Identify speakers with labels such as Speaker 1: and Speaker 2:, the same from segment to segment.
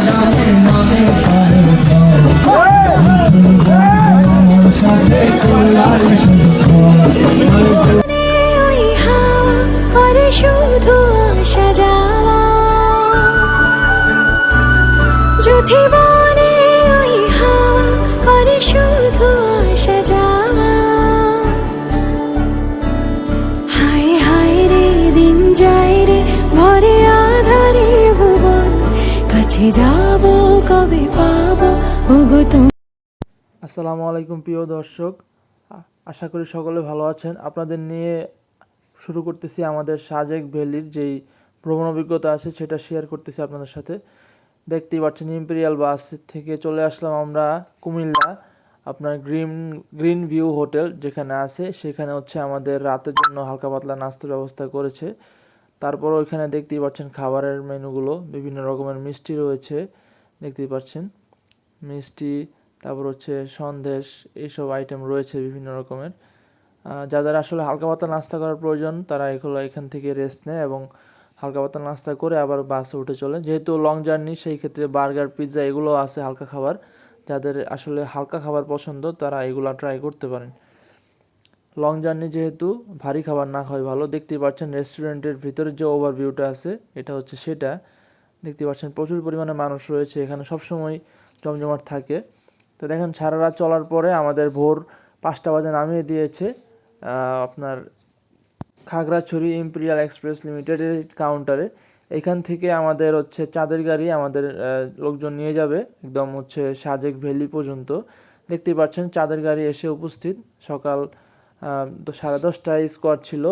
Speaker 1: ওই
Speaker 2: আসসালামু আলাইকুম প্রিয় দর্শক। আশা করি সকলে ভালো আছেন। আপনাদের নিয়ে শুরু করতেছি আমাদের সাজেক ভ্যালির যেই ভ্রমণ অভিজ্ঞতা আছে, সেটা শেয়ার করতেছি আপনাদের সাথে। দেখতেই পাচ্ছেন ইম্পেরিয়াল বাস থেকে চলে আসলাম আমরা কুমিল্লা, আপনার গ্রিন গ্রিন ভিউ হোটেল যেখানে আছে। সেখানে হচ্ছে আমাদের রাতের জন্য হালকা পাতলা নাস্তার ব্যবস্থা করেছে। তারপর ওইখানে দেখতেই পাচ্ছেন খাবারের মেনুগুলো বিভিন্ন রকমের মিষ্টি রয়েছে। দেখতেই পাচ্ছেন। মিষ্টি, তারপর হচ্ছে সন্দেশ, এইসব আইটেম রয়েছে বিভিন্ন রকমের। যাদের আসলে হালকা পাতলা নাস্তা করার প্রয়োজন, তারা এগুলো এখান থেকে রেস্ট নেয় এবং হালকা পাতলা নাস্তা করে আবার বাসে উঠে চলে যেহেতু লং জার্নি সেই ক্ষেত্রে বার্গার পিৎজা এগুলো আছে হালকা খাবার। যাদের আসলে হালকা খাবার পছন্দ, তারা এগুলো ট্রাই করতে পারেন। লং জার্নি যেহেতু, ভারী খাবার না খাওয়াই ভালো। দেখতেই পাচ্ছেন রেস্টুরেন্টের ভিতরে যে ওভারভিউটা আছে, এটা হচ্ছে সেটা। দেখতে পাচ্ছেন প্রচুর পরিমাণে মানুষ রয়েছে। এখানে সবসময় জমজমাট থাকে। তো দেখেন, সারা রাত চলার পরে আমাদের ভোর পাঁচটা বাজে নামিয়ে দিয়েছে আপনার খাগড়াছড়ি ইম্পেরিয়াল এক্সপ্রেস লিমিটেডের কাউন্টারে। এখান থেকে আমাদের হচ্ছে চাঁদের গাড়ি আমাদের লোকজন নিয়ে যাবে, একদম হচ্ছে সাজেক ভ্যালি পর্যন্ত। দেখতেই পাচ্ছেন, চাঁদের গাড়ি এসে উপস্থিত। সকাল তো সাড়ে দশটায় স্কোয়াড ছিল।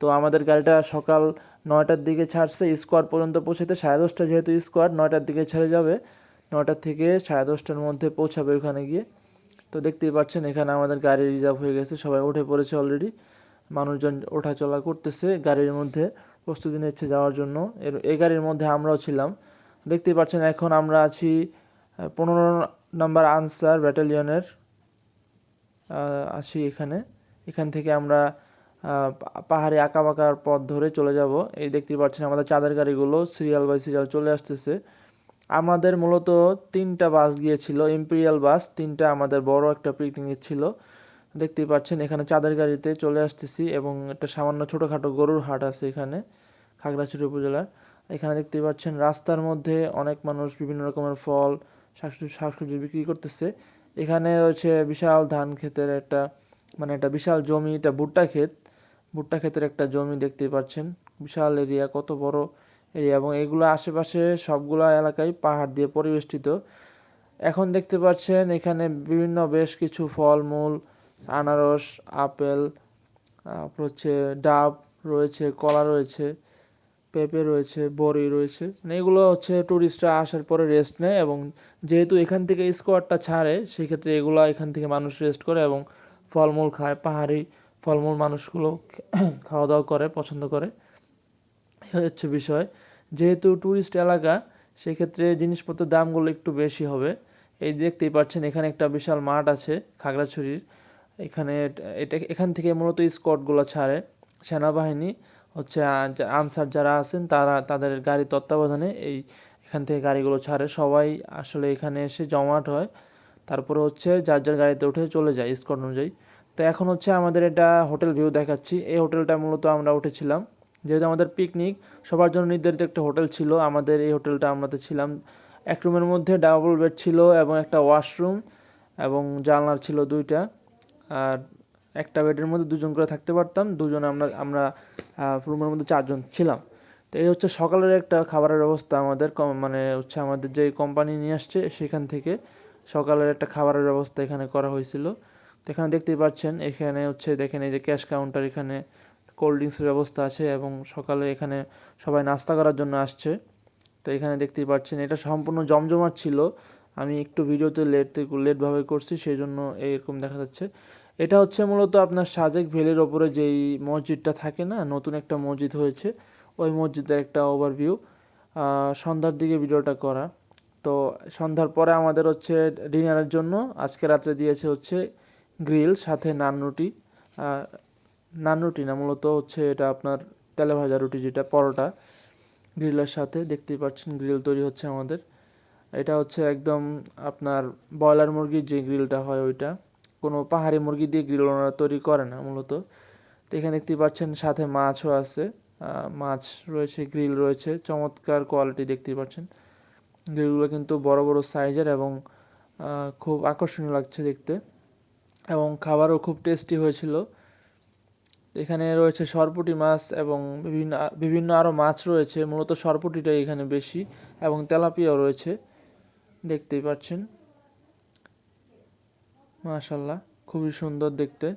Speaker 2: তো আমাদের গাড়িটা সকাল নয়টার দিকে ছাড়ছে, স্কোয়াড পর্যন্ত পৌঁছাতে সাড়ে দশটা যেহেতু স্কোয়াড, নয়টার দিকে ছেড়ে যাবে। নয়টার থেকে সাড়ে দশটার মধ্যে পৌঁছাবে ওখানে গিয়ে। তো দেখতেই পাচ্ছেন, এখানে আমাদের গাড়ি রিজার্ভ হয়ে গেছে, সবাই উঠে পড়েছে অলরেডি মানুষজন ওঠা চলা করতেছে গাড়ির মধ্যে, প্রস্তুতি নিচ্ছে যাওয়ার জন্য। এর, এই গাড়ির মধ্যে আমরাও ছিলাম। দেখতেই পাচ্ছেন, এখন আমরা আছি পনেরো নম্বর আনসার ব্যাটালিয়নের আছি এখানে। এখান থেকে আমরা পাহাড়ে আঁকা বাঁকার পথ ধরে চলে যাব। এই দেখতেই পাচ্ছেন, আমাদের চাঁদের গাড়িগুলো সিরিয়াল বাই সিরিয়াল চলে আসতেছে। আমাদের মূলত তিনটা বাস গিয়েছিল ইম্পেরিয়াল বাস, তিনটা আমাদের বড় একটা পিকনিক ছিল। দেখতেই পাচ্ছেন, এখানে চাঁদের গাড়িতে চলে আসতেছি এবং একটা সামান্য ছোটোখাটো গরুর হাট আছে এখানে, খাগড়াছড়ি উপজেলার। এখানে দেখতেই পাচ্ছেন, রাস্তার মধ্যে অনেক মানুষ বিভিন্ন রকমের ফল শাকসবজি বিক্রি করতেছে। এখানে রয়েছে বিশাল ধান ক্ষেতের একটা মানে একটা বিশাল জমি, এটা ভুট্টা ক্ষেত। ভুট্টা ক্ষেতের একটা জমি দেখতেই পাচ্ছেন, বিশাল এরিয়া কত বড় এবং এগুলো আশেপাশে সবগুলা এলাকায় পাহাড় দিয়ে পরিবেষ্টিত। এখন দেখতে পাচ্ছেন এখানে বিভিন্ন বেশ কিছু ফলমূল, আনারস, আপেল তারপর হচ্ছে ডাব রয়েছে, কলা রয়েছে, পেঁপে রয়েছে, বড়ি রয়েছে। মানে এগুলো হচ্ছে ট্যুরিস্টরা আসার পরে রেস্ট নেয় এবং যেহেতু এখান থেকে স্কোয়াডটা ছাড়ে, সেক্ষেত্রে এগুলো এখান থেকে মানুষ রেস্ট করে এবং ফলমূল খায়, পাহাড়ি ফলমূল মানুষগুলো খাওয়া দাওয়া করে, পছন্দ করে। হচ্ছে বিষয়। যেহেতু ট্যুরিস্ট এলাকা, সেক্ষেত্রে জিনিসপত্রের দামগুলো একটু বেশি হবে। এই দেখতেই পাচ্ছেন, এখানে একটা বিশাল মাঠ আছে খাগড়াছড়ির। এখানে এটা, এখান থেকে মূলত স্কোয়াডগুলো ছাড়ে। সেনাবাহিনী হচ্ছে, আনসার যারা আছেন, তারা তাদের গাড়ি তত্ত্বাবধানে এই এখান থেকে গাড়িগুলো ছাড়ে। সবাই আসলে এখানে এসে জমাট হয়। তারপরে হচ্ছে যার যার গাড়িতে উঠে চলে যায় স্কোয়াড অনুযায়ী। তো এখন হচ্ছে আমাদের এটা হোটেল ভিউ দেখাচ্ছি। এই হোটেলটা মূলত আমরা উঠেছিলাম যেহেতু আমাদের পিকনিক সবার জন্য নির্ধারিত একটা হোটেল ছিল। আমাদের এই হোটেলটা আমাদের ছিলাম এক রুমের মধ্যে ডাবল বেড ছিল এবং একটা ওয়াশরুম এবং জানলার ছিল দুইটা। আর একটা বেডের মধ্যে দুজন করে থাকতে পারতাম, দুজন আমরা আমরা রুমের মধ্যে চারজন ছিলাম। তো এই হচ্ছে সকালের একটা খাবারের ব্যবস্থা আমাদের, কম- মানে হচ্ছে আমাদের যে কোম্পানি নিয়ে আসছে সেখান থেকে সকালের একটা খাবারের ব্যবস্থা এখানে করা হয়েছিল। তো এখানে দেখতেই পাচ্ছেন, এখানে হচ্ছে দেখেন এই যে ক্যাশ কাউন্টার এখানে কোল্ড ড্রিঙ্কসের ব্যবস্থা আছে এবং সকালে এখানে সবাই নাস্তা করার জন্য আসছে। তো এখানে দেখতেই পাচ্ছেন, এটা সম্পূর্ণ জমজমাট ছিল। আমি একটু ভিডিওতে লেট লেটভাবে করছি সেই জন্য এরকম দেখা যাচ্ছে। এটা হচ্ছে মূলত আপনার সাজেক ভ্যালির ওপরে যেই মসজিদটা থাকে না, নতুন একটা মসজিদ হয়েছে, ওই মসজিদের একটা ওভারভিউ সন্ধ্যার দিকে ভিডিওটা করা। তো সন্ধ্যার পরে আমাদের হচ্ছে ডিনারের জন্য, আজকে রাত্রে দিয়েছে হচ্ছে গ্রিল সাথে নান রুটি। নান রুটি না মূলত হচ্ছে এটা আপনার তেলে ভাজা রুটি যেটা, পরোটা, গ্রিলের সাথে, দেখতেই পাচ্ছেন গ্রিল তৈরি হচ্ছে আমাদের। এটা হচ্ছে একদম আপনার ব্রয়লার মুরগির যে গ্রিলটা হয় ওইটা, কোনো পাহাড়ি মুরগি দিয়ে গ্রিল ওনারা তৈরি করে না মূলত। তো এখানে দেখতেই পাচ্ছেন সাথে মাছও আছে মাছ রয়েছে, গ্রিল রয়েছে, চমৎকার কোয়ালিটি দেখতেই পাচ্ছেন। গ্রিলগুলো কিন্তু বড় বড় সাইজের এবং খুব আকর্ষণীয় লাগছে দেখতে। এবং খাবারও খুব টেস্টি হয়েছিল। এখানে রয়েছে সরপুটি মাছ এবং বিভিন্ন বিভিন্ন আরও মাছ রয়েছে। মূলত সরপুঁটিটাই এখানে বেশি এবং তেলাপিয়াও রয়েছে। দেখতেই পাচ্ছেন। মাশাল্লাহ খুবই সুন্দর দেখতে।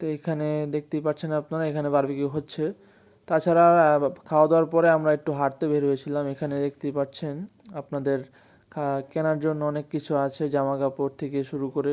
Speaker 2: তো এখানে দেখতেই পাচ্ছেন আপনারা, এখানে বারবিকিউ হচ্ছে। তাছাড়া খাওয়া দাওয়ার পরে আমরা একটু হাঁটতে বের হয়েছিলাম। এখানে দেখতেই পাচ্ছেন আপনাদের কেনার জন্য অনেক কিছু আছে জামা কাপড় থেকে শুরু করে।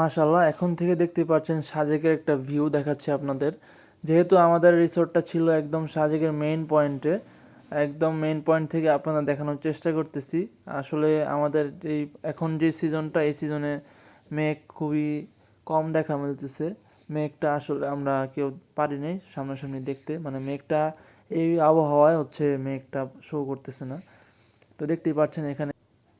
Speaker 2: মাশাল্লাহ এখন থেকে দেখতে পাচ্ছেন সাজেকের একটা ভিউ দেখাচ্ছে আপনাদের। যেহেতু আমাদের রিসোর্টটা ছিল একদম সাজেকের মেইন পয়েন্টে একদম মেইন পয়েন্ট থেকে আপনাদের দেখানোর চেষ্টা করতেছি। আসলে আমাদের এই এখন যে সিজনটা এই সিজনে মেঘ খুবই কম দেখা মিলতেছে। মেঘটা আসলে আমরা কেউ পারিনি সামনাসামনি দেখতে। মানে মেঘটা, এই আবহাওয়ায় হচ্ছে মেঘটা শো করতেছে না। তো দেখতেই পাচ্ছেন এখানে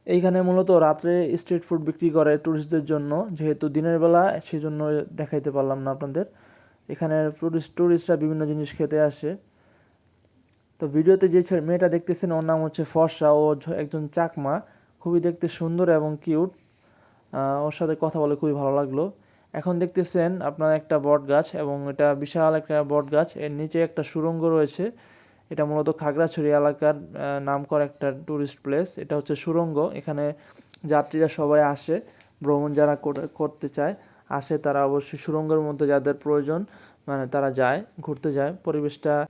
Speaker 2: এইখানে মূলত রাত্রে স্ট্রিট ফুড বিক্রি করে ট্যুরিস্টদের জন্য, যেহেতু দিনের বেলা, সেজন্য দেখাইতে পারলাম না আপনাদের। এখানে টুরিস্ট ট্যুরিস্টরা বিভিন্ন জিনিস খেতে আসে। তো ভিডিওতে যে মেয়েটা দেখতেছেন, ওর নাম হচ্ছে ফর্সা। ও একজন চাকমা। খুবই দেখতে সুন্দর এবং কিউট ওর সাথে কথা বলে খুবই ভালো লাগল। এখন দেখতেছেন আপনার একটা বট গাছ এবং এটা বিশাল একটা বট গাছ এর নিচে একটা সুড়ঙ্গ রয়েছে। এটা মূলত খাগড়াছড়ি এলাকার নামকরা একটা টুরিস্ট প্লেস এটা হচ্ছে সুরঙ্গ। এখানে যাত্রীরা সবাই আসে, ভ্রমণ যারা করে- করতে চায়, আসে তারা অবশ্যই সুরঙ্গের মধ্যে যাদের প্রয়োজন মানে তারা যায়, ঘুরতে যায়। পরিবেশটা,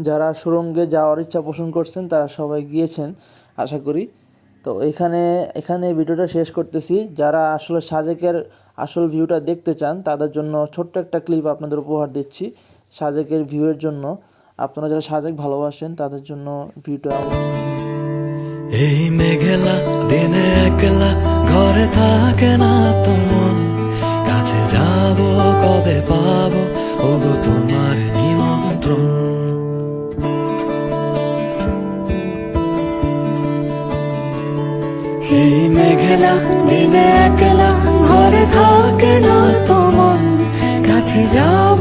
Speaker 2: যারা সুরঙ্গে যাওয়ার ইচ্ছা পোষণ করছেন, তারা সবাই গিয়েছেন, আশা করি। তো এখানে এখানে ভিডিওটা শেষ করতেছি। যারা আসলে সাজেকের আসল ভিউটা দেখতে চান, তাদের জন্য ছোট্ট একটা ক্লিপ আপনাদের উপহার দিচ্ছি, সাজেকের ভিউয়ের জন্য। আপনারা যারা সাজেক ভালোবাসেন, তাদের জন্য ভিউটা
Speaker 3: এই মেঘেলা দিনে একলা ঘরে থাকে না তো মন কাছে যাব, কবে পাবো? ওগো, তোমার নিমন্ত্রণ। এই মেঘেলা দিনে একলা ঘরে থাকে না তো মন কাছে যাব